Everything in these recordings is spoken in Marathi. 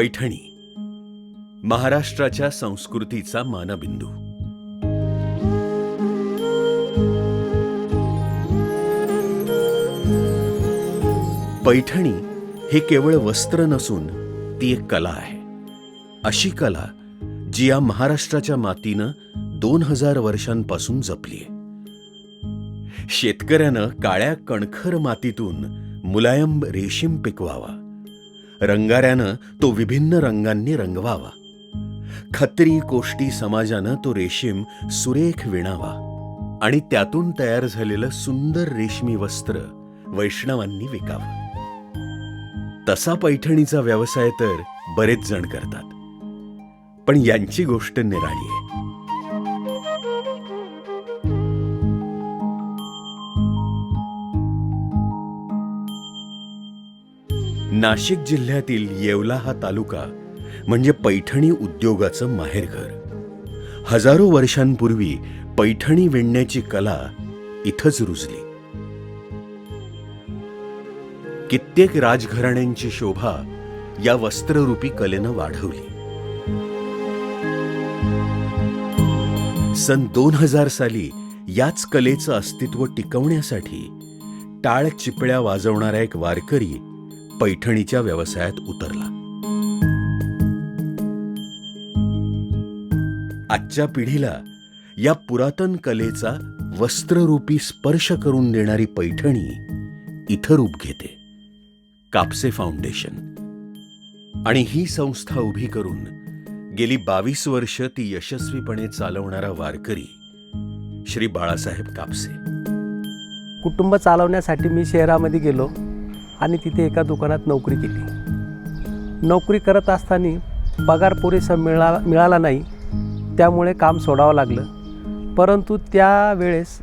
पैठणी. महाराष्ट्राच्या संस्कृतीचा मानबिंदू. पैठणी हे केवळ वस्त्र नसून ती एक कला आहे. अशी कला जी या महाराष्ट्राच्या मातीनं दोन हजार वर्षांपासून जपलीय. शेतकऱ्यानं काळ्या कणखर मातीतून मुलायम रेशीम पिकवावा. रंगाऱ्यानं तो विभिन्न रंगांनी रंगवावा. खत्री कोष्टी समाजानं तो रेशीम सुरेख विणावा. आणि त्यातून तयार झालेलं सुंदर रेशमी वस्त्र वैष्णवांनी विकावं. तसा पैठणीचा व्यवसाय तर बरेच जण करतात. पण यांची गोष्ट निराळी आहे. नाशिक जिल्ह्यातील येवला हा तालुका म्हणजे पैठणी उद्योगाचं माहेरघर. हजारो वर्षांपूर्वी पैठणी विणण्याची कला इथंच रुजली. कित्येक राजघराण्यांची शोभा या वस्त्ररूपी कलेनं वाढवली. सन दोन हजार साली याच कलेचं अस्तित्व टिकवण्यासाठी टाळ चिपळ्या वाजवणारा एक वारकरी पैठणीच्या व्यवसायात उतरला. आजच्या पिढीला या पुरातन कलेचा वस्त्ररूपी स्पर्श करून देणारी पैठणी इथं रूप घेते. कापसे फाउंडेशन. आणि ही संस्था उभी करून गेली बावीस वर्ष ती यशस्वीपणे चालवणारा वारकरी श्री बाळासाहेब कापसे. कुटुंब चालवण्यासाठी मी शहरामध्ये गेलो. आणि तिथे एका दुकानात नोकरी केली. नोकरी करत असताना पगार पुरेसा मिळा मिळाला नाही त्यामुळे काम सोडावं लागलं. परंतु त्यावेळेस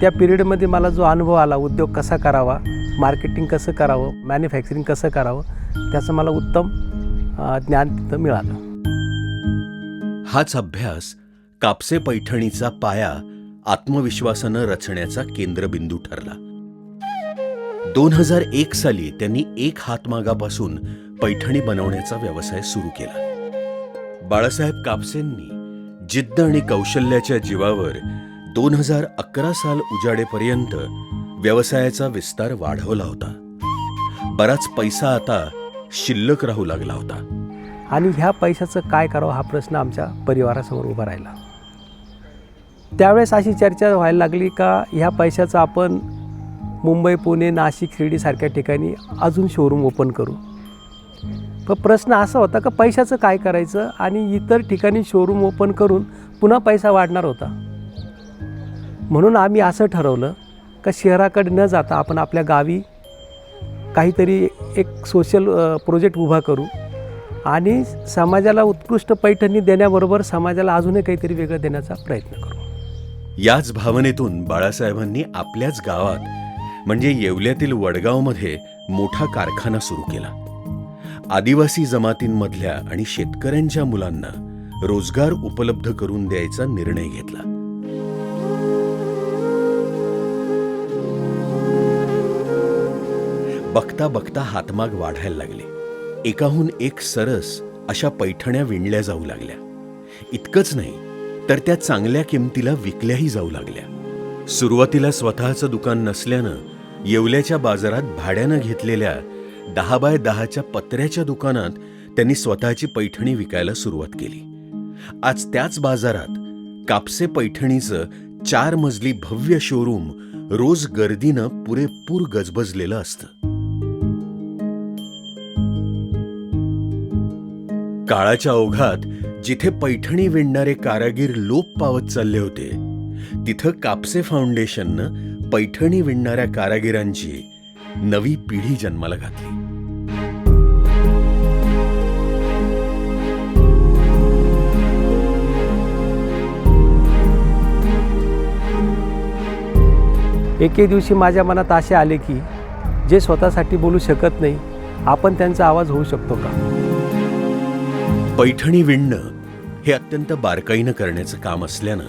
त्या पिरियडमध्ये मला जो अनुभव आला उद्योग कसा करावा मार्केटिंग कसं करावं मॅन्युफॅक्चरिंग कसं करावं त्याचं मला उत्तम ज्ञान तिथं मिळालं. हाच अभ्यास कापसे पैठणीचा पाया आत्मविश्वासानं रचण्याचा केंद्रबिंदू ठरला. दोन हजार एक साली त्यांनी एक हातमागापासून पैठणी बनवण्याचा व्यवसाय सुरू केला. बाळासाहेब कापसेंनी जिद्द आणि कौशल्याच्या जीवावर दोन हजार अकरा साल उजाडेपर्यंत व्यवसायाचा विस्तार वाढवला होता. बराच पैसा आता शिल्लक राहू लागला होता. आणि ह्या पैशाचं काय करावं हा प्रश्न आमच्या परिवारासमोर उभा राहिला. त्यावेळेस अशी चर्चा व्हायला लागली का ह्या पैशाचं आपण मुंबई पुणे नाशिक शिर्डीसारख्या ठिकाणी अजून शोरूम ओपन करू. पण प्रश्न असा होता का पैशाचं काय करायचं आणि इतर ठिकाणी शोरूम ओपन करून पुन्हा पैसा वाढणार होता? म्हणून आम्ही असं ठरवलं का शहराकडे न जाता आपण आपल्या गावी काहीतरी एक सोशल प्रोजेक्ट उभा करू आणि समाजाला उत्कृष्ट पैठणी देण्याबरोबर समाजाला अजूनही काहीतरी वेगळं देण्याचा प्रयत्न करू. याच भावनेतून बाळासाहेबांनी आपल्याच गावात म्हणजे येवल्यातील वडगावमध्ये मोठा कारखाना सुरू केला. आदिवासी जमातींमधल्या आणि शेतकऱ्यांच्या मुलांना रोजगार उपलब्ध करून द्यायचा निर्णय घेतला. बघता बघता हातमाग वाढायला लागले. एकाहून एक सरस अशा पैठण्या विणल्या जाऊ लागल्या. इतकंच नाही तर त्या चांगल्या किमतीला विकल्याही जाऊ लागल्या. सुरुवातीला स्वतःचं दुकान नसल्यानं येवल्याच्या बाजारात भाड्यानं घेतलेल्या दहा बाय दहाच्या पत्र्याच्या दुकानात त्यांनी स्वतःची पैठणी विकायला सुरुवात केली. आज त्याच बाजारात कापसे पैठणीचं चार मजली भव्य शोरूम रोज गर्दीनं पुरेपूर गजबजलेलं असतं. काळाच्या ओघात जिथे पैठणी विणणारे कारागीर लोप पावत चालले होते तिथं कापसे फाउंडेशननं पैठणी विणणाऱ्या कारागिरांची नवी पिढी जन्माला घातली. एके दिवशी माझ्या मनात असे आले की जे स्वतःसाठी बोलू शकत नाही आपण त्यांचा आवाज होऊ शकतो का? पैठणी विणणं हे अत्यंत बारकाईनं करण्याचं काम असल्यानं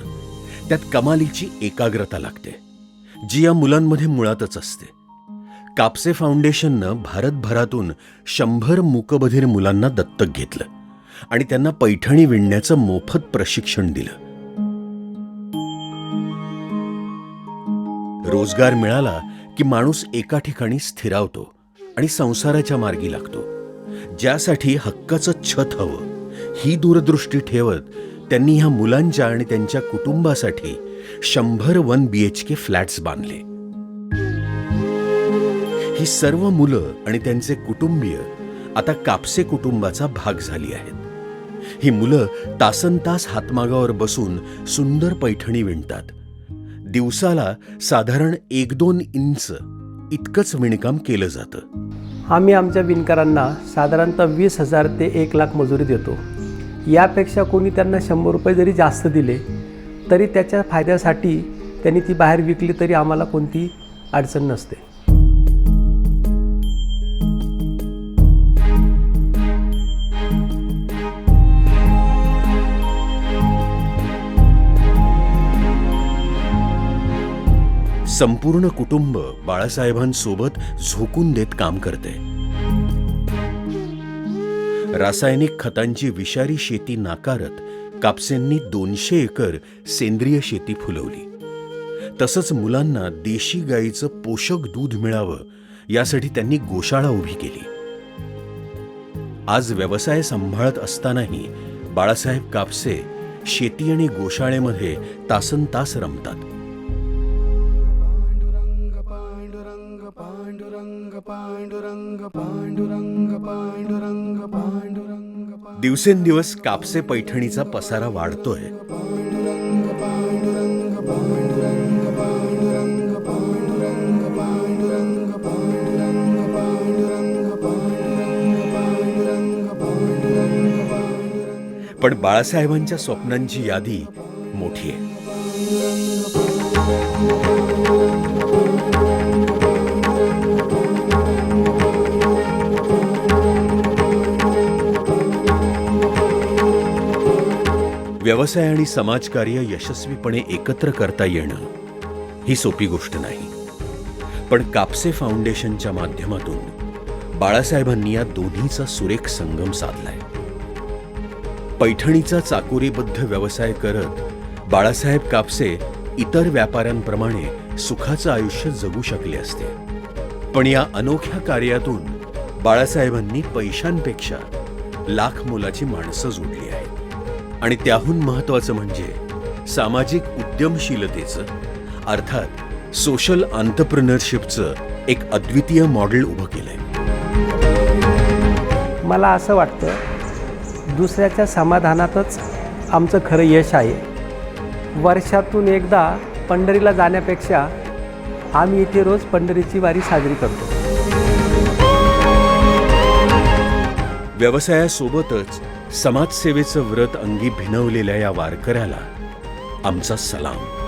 त्यात कमालीची एकाग्रता लागते जी या मुलांमध्ये मुळातच असते. कापसे फाउंडेशननं भारतभरातून शंभर मूकबधीर मुलांना दत्तक घेतलं आणि त्यांना पैठणी विणण्याचं मोफत प्रशिक्षण दिलं. रोजगार मिळाला की माणूस एका ठिकाणी स्थिरावतो आणि संसाराच्या मार्गी लागतो. ज्यासाठी हक्काचं छत हवं ही दूरदृष्टी ठेवत त्यांनी ह्या मुलांच्या आणि त्यांच्या कुटुंबासाठी शंभर one B H K flats बांधले. ही सर्व मुलं आणि त्यांचे कुटुंबीय आता कापसे कुटुंबाचा भाग झाली आहेत. ही मुलं तासन तास हातमागावर बसून सुंदर पैठणी विणतात. दिवसाला साधारण एक दोन इंच इतकंच विणकाम केलं जातं. आम्ही आमच्या विणकरांना साधारणतः वीस हजार ते एक लाख मजुरी देतो. यापेक्षा कोणी त्यांना शंभर रुपये जरी जास्त दिले तरी त्याच्या फायद्यासाठी त्यांनी ती बाहेर विकली तरी आम्हाला कोणती अडचण नसते. संपूर्ण कुटुंब बाळासाहेबांसोबत झोकून देत काम करते. रासायनिक खतांची विषारी शेती नाकारत कापसेंनी दोनशे एकर सेंद्रिय शेती फुलवली. तसंच मुलांना देशी गाईचं पोषक दूध मिळावं यासाठी त्यांनी गोशाळा उभी केली. आज व्यवसाय सांभाळत असतानाही बाळासाहेब कापसे शेती आणि गोशाळेमध्ये तासन तास रमतात. दिवसेंदिवस कापसे पैठणीचा पसारा वाढतोय पण बाळासाहेबांच्या स्वप्नांची यादी मोठी आहे व्यवसाय आणि समाजकार्य यशस्वीपणे एकत्र करता येणं ही सोपी गोष्ट नाही. पण कापसे फाउंडेशनच्या माध्यमातून बाळासाहेबांनी या दोन्हीचा सुरेख संगम साधलाय. पैठणीचा चाकोरीबद्ध व्यवसाय करत बाळासाहेब कापसे इतर व्यापाऱ्यांप्रमाणे सुखाचं आयुष्य जगू शकले असते. पण या अनोख्या कार्यातून बाळासाहेबांनी पैशांपेक्षा लाख मोलाची माणसं जोडली आहेत. आणि त्याहून महत्वाचं म्हणजे सामाजिक उद्यमशीलतेचं अर्थात सोशल आंतरप्रिनरशिपचं एक अद्वितीय मॉडेल उभं केलंय. मला असं वाटतं दुसऱ्याच्या समाधानातच आमचं खरं यश आहे. वर्षातून एकदा पंढरीला जाण्यापेक्षा आम्ही इथे रोज पंढरीची वारी साजरी करतो. व्यवसायासोबतच समाजसेवेचं व्रत अंगी भिनवलेल्या या वारकऱ्याला आमचा सलाम.